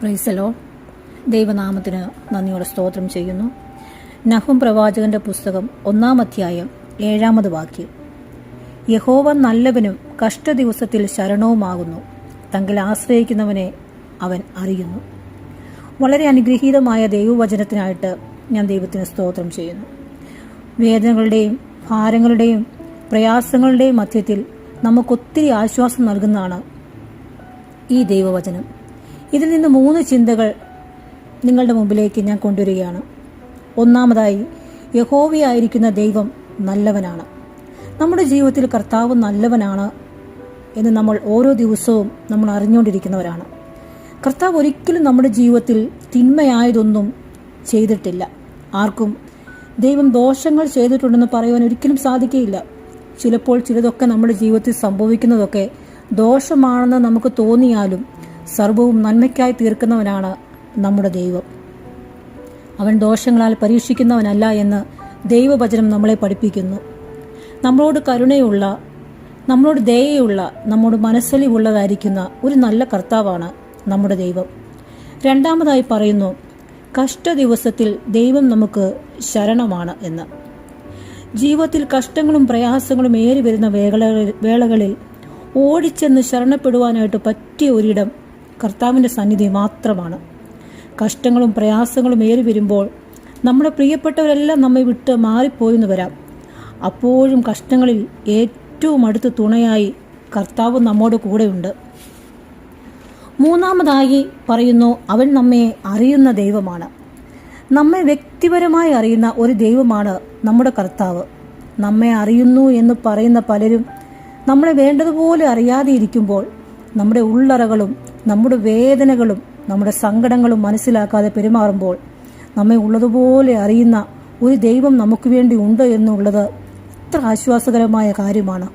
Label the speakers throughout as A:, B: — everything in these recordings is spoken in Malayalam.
A: പ്രൈസലോ. ദൈവനാമത്തിന് നന്ദിയോടെ സ്തോത്രം ചെയ്യുന്നു. നഹും പ്രവാചകന്റെ പുസ്തകം ഒന്നാം അധ്യായം ഏഴാമത് വാക്യം. യഹോവ നല്ലവനും കഷ്ടദിവസത്തിൽ ശരണവുമാകുന്നു. തങ്കിൽ ആശ്രയിക്കുന്നവനെ അവൻ അറിയുന്നു. വളരെ അനുഗ്രഹീതമായ ദൈവവചനത്തിനായിട്ട് ഞാൻ ദൈവത്തിന് സ്തോത്രം ചെയ്യുന്നു. വേദനകളുടെയും ഭാരങ്ങളുടെയും പ്രയാസങ്ങളുടെയും മധ്യത്തിൽ നമുക്കൊത്തിരി ആശ്വാസം നൽകുന്നതാണ് ഈ ദൈവവചനം. ഇതിൽ നിന്ന് മൂന്ന് ചിന്തകൾ നിങ്ങളുടെ മുമ്പിലേക്ക് ഞാൻ കൊണ്ടുവരികയാണ്. ഒന്നാമതായി യഹോവയായിരിക്കുന്ന ദൈവം നല്ലവനാണ്. നമ്മുടെ ജീവിതത്തിൽ കർത്താവ് നല്ലവനാണ് എന്ന് നമ്മൾ ഓരോ ദിവസവും നമ്മൾ അറിഞ്ഞുകൊണ്ടിരിക്കുന്നവരാണ്. കർത്താവ് ഒരിക്കലും നമ്മുടെ ജീവിതത്തിൽ തിന്മയായതൊന്നും ചെയ്തിട്ടില്ല. ആർക്കും ദൈവം ദോഷങ്ങൾ ചെയ്തിട്ടുണ്ടെന്ന് പറയുവാൻ ഒരിക്കലും സാധിക്കുകയില്ല. ചിലപ്പോൾ ചിലതൊക്കെ നമ്മുടെ ജീവിതത്തിൽ സംഭവിക്കുന്നതൊക്കെ ദോഷമാണെന്ന് നമുക്ക് തോന്നിയാലും സർവവും നന്മയ്ക്കായി തീർക്കുന്നവനാണ് നമ്മുടെ ദൈവം. അവൻ ദോഷങ്ങളാൽ പരീക്ഷിക്കുന്നവനല്ല എന്ന് ദൈവവചനം നമ്മളെ പഠിപ്പിക്കുന്നു. നമ്മളോട് കരുണയുള്ള നമ്മളോട് ദയയുള്ള നമ്മോട് മനസ്സലിവുള്ളതായിരിക്കുന്ന ഒരു നല്ല കർത്താവാണ് നമ്മുടെ ദൈവം. രണ്ടാമതായി പറയുന്നു കഷ്ട ദിവസത്തിൽ ദൈവം നമുക്ക് ശരണമാണ് എന്ന്. ജീവിതത്തിൽ കഷ്ടങ്ങളും പ്രയാസങ്ങളും ഏറി വരുന്ന വേളകളിൽ വേളകളിൽ ഓടിച്ചെന്ന് ശരണപ്പെടുവാനായിട്ട് പറ്റിയ ഒരിടം കർത്താവിന്റെ സന്നിധി മാത്രമാണ്. കഷ്ടങ്ങളും പ്രയാസങ്ങളും ഏറി വരുമ്പോൾ നമ്മുടെ പ്രിയപ്പെട്ടവരെല്ലാം നമ്മെ വിട്ട് മാറിപ്പോയെന്ന് വരാം. അപ്പോഴും കഷ്ടങ്ങളിൽ ഏറ്റവും അടുത്ത് തുണയായി കർത്താവ് നമ്മോട് കൂടെയുണ്ട്. മൂന്നാമതായി പറയുന്നു അവൻ നമ്മെ അറിയുന്ന ദൈവമാണ്. നമ്മെ വ്യക്തിപരമായി അറിയുന്ന ഒരു ദൈവമാണ് നമ്മുടെ കർത്താവ്. നമ്മെ അറിയുന്നു എന്ന് പറയുന്ന പലരും നമ്മളെ വേണ്ടതുപോലെ അറിയാതെ ഇരിക്കുമ്പോൾ നമ്മുടെ ഉള്ളറകളും നമ്മുടെ വേദനകളും നമ്മുടെ സങ്കടങ്ങളും മനസ്സിലാക്കാതെ പെരുമാറുമ്പോൾ നമ്മെ ഉള്ളതുപോലെ അറിയുന്ന ഒരു ദൈവം നമുക്ക് വേണ്ടി ഉണ്ട് എന്നുള്ളത് എത്ര ആശ്വാസകരമായ കാര്യമാണ്.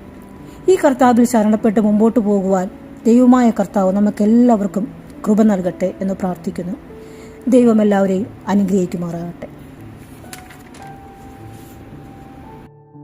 A: ഈ കർത്താവിൽ ശരണപ്പെട്ട് മുമ്പോട്ട് പോകുവാൻ ദൈവമായ കർത്താവ് നമുക്കെല്ലാവർക്കും കൃപ നൽകട്ടെ എന്ന് പ്രാർത്ഥിക്കുന്നു. ദൈവം എല്ലാവരെയും അനുഗ്രഹിക്കുമാറാകട്ടെ.